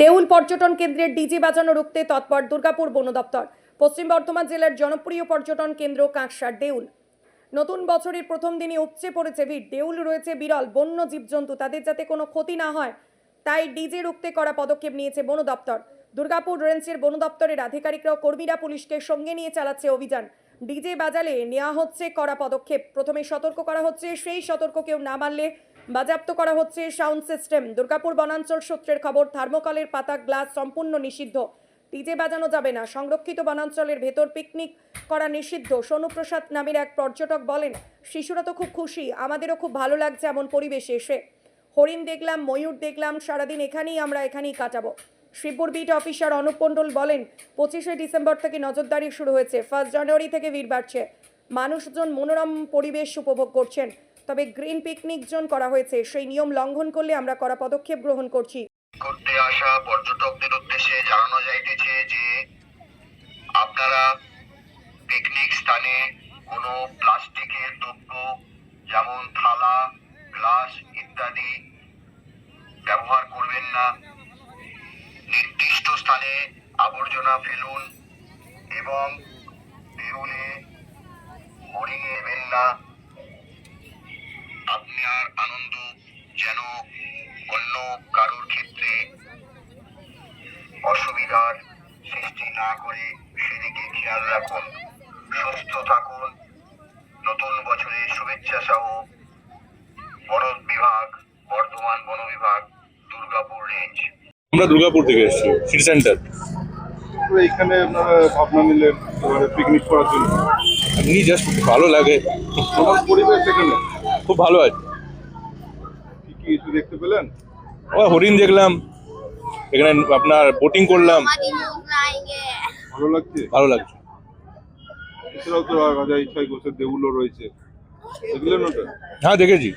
দেউল পর্যটন কেন্দ্রের ডিজে বাজানো রুখতে তৎপর দুর্গাপুর বন দপ্তর। পশ্চিম বর্ধমান জেলার জনপ্রিয় পর্যটন কেন্দ্র কাঁকসার দেউল। নতুন বছরের প্রথম দিনে উপচে পড়েছে ভিড়। দেউল রয়েছে বিরল, বন্য জীবজন্তু, তাদের যাতে কোনো ক্ষতি না হয়, তাই ডিজে রুখতে করা পদক্ষেপ নিয়েছে বন দপ্তর। দুর্গাপুর রেঞ্জের বন দপ্তরের আধিকারিকরা কর্মীরা পুলিশকে সঙ্গে নিয়ে চালাচ্ছে অভিযান। ডিজে বাজালে নেওয়া হচ্ছে কড়া পদক্ষেপ। প্রথমে সতর্ক করা হচ্ছে, সেই সতর্ক কেউ না মানলে বাজাপ্ত করা হচ্ছে সাউন্ড সিস্টেম। দুর্গাপুর বনাঞ্চল সূত্রের খবর, থার্মোকলের পাতা গ্লাস সম্পূর্ণ নিষিদ্ধ। ডিজে বাজানো যাবে না। সংরক্ষিত বনাঞ্চলের ভেতর পিকনিক করা নিষিদ্ধ। সোনুপ্রসাদ নামের এক পর্যটক বলেন, শিশুরা তো খুব খুশি, আমাদেরও খুব ভালো লাগছে এমন পরিবেশে এসে। হরিণ দেখলাম, ময়ূর দেখলাম, সারাদিন এখানেই আমরা এখানেই কাটাবো। শিবপুর বিট অফিসার অনুপ মণ্ডল বলেন, পঁচিশে ডিসেম্বর থেকে নজরদারি শুরু হয়েছে। ফার্স্ট জানুয়ারি থেকে ভিড় বাড়ছে। মানুষজন মনোরম পরিবেশ উপভোগ করছেন। তবে গ্রিন পিকনিক জোন করা হয়েছে। সেই নিয়ম লঙ্ঘন করলে আমরা করা পদক্ষেপ গ্রহণ করছি। করতে আসা পর্যটকদের উদ্দেশ্যে জানানো যাইতেছে যে, আপনারা পিকনিক স্থানে কোনো প্লাস্টিকের দ্রব্য যেমন থালা, গ্লাস ইত্যাদি ব্যবহার করবেন না। স্থানে আবর্জনা ফেলুন এবং দেউলে হরিণে নেবেন না আপনার আনন্দ যেন অন্য কারোর ক্ষেত্রে অসুবিধার সৃষ্টি না করে সেদিকে খেয়াল রাখুন, সুস্থ থাকুন। নতুন বছরের শুভেচ্ছা সহ বন বিভাগ বর্ধমান বন বিভাগ দুর্গাপুর রেঞ্জ আমরা দুর্গাপুর থেকে এসেছি সিটি সেন্টার এইখানে আপনারা ভাবনা মিলে পিকনিক করার জন্য? এমনি জাস্ট ভালো লাগে। পরিবেশ এখানে? খুব ভালো আছে। কি কি কিছু দেখতে পেলেন? ও হরিণ দেখলাম এখানে আপনার বোটিং করলাম। ভালো লাগছে? ভালো লাগছে। এছাড়াও তো রাজা ইচ্ছাই গোসের দেউলও রয়েছে। দেখলেন ওটা? হ্যাঁ দেখেছি।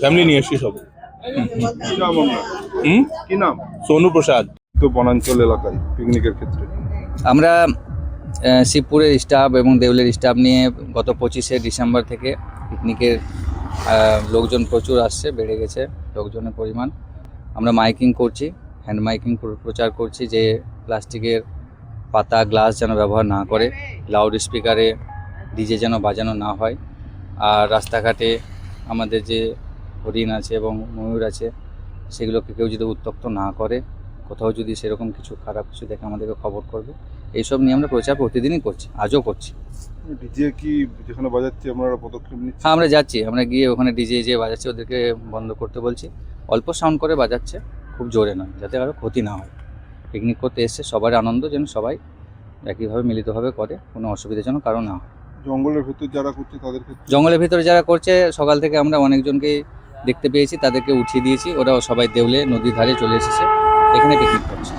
ফ্যামিলি নিয়ে এসছি সব। কি নাম? সোনু প্রসাদ। তো বনাঞ্চল এলাকায় পিকনিকের ক্ষেত্রে। আমরা শিবপুরের স্টাফ এবং দেউলের স্টাফ নিয়ে গত পঁচিশে ডিসেম্বর থেকে পিকনিকের লোকজন প্রচুর আসছে বেড়ে গেছে লোকজনের পরিমাণ। আমরা মাইকিং করছি হ্যান্ড মাইকিং প্রচার করছি যে প্লাস্টিকের পাতা গ্লাস যেন ব্যবহার না করে লাউড স্পিকারে ডিজে যেন বাজানো না হয়। আর রাস্তাঘাটে আমাদের যে হরিণ আছে এবং ময়ূর আছে সেগুলোকে কেউ যদি উত্তক্ত না করে কোথাও যদি সেরকম কিছু খারাপ কিছু দেখে আমাদেরকে খবর করবে এইসব নিয়ে আমরা প্রচার প্রতিদিনই করছি আজও করছি। ডিজে কি যেখানে বাজাচ্ছে আপনারা পদক্ষেপ নিচ্ছেন হ্যাঁ আমরা যাচ্ছি আমরা গিয়ে ওখানে ডিজে যে বাজাচ্ছে ওদেরকে বন্ধ করতে বলছি। অল্প সাউন্ড করে বাজাচ্ছে খুব জোরে নয় যাতে কারও ক্ষতি না হয়। পিকনিক করতে এসছে সবার আনন্দ যেন সবাই একইভাবে মিলিতভাবে করে কোনো অসুবিধা যেন কারও না হয়। জঙ্গলের ভেতর যারা করছে তাদের জঙ্গলের ভিতরে যারা করছে সকাল থেকে আমরা অনেকজনকে দেখতে পেয়েছি, তাদেরকে উঠিয়ে দিয়েছি। ওরাও সবাই দেউলে নদীর ধারে চলে এসেছে। এখানে পিকনিক করছে।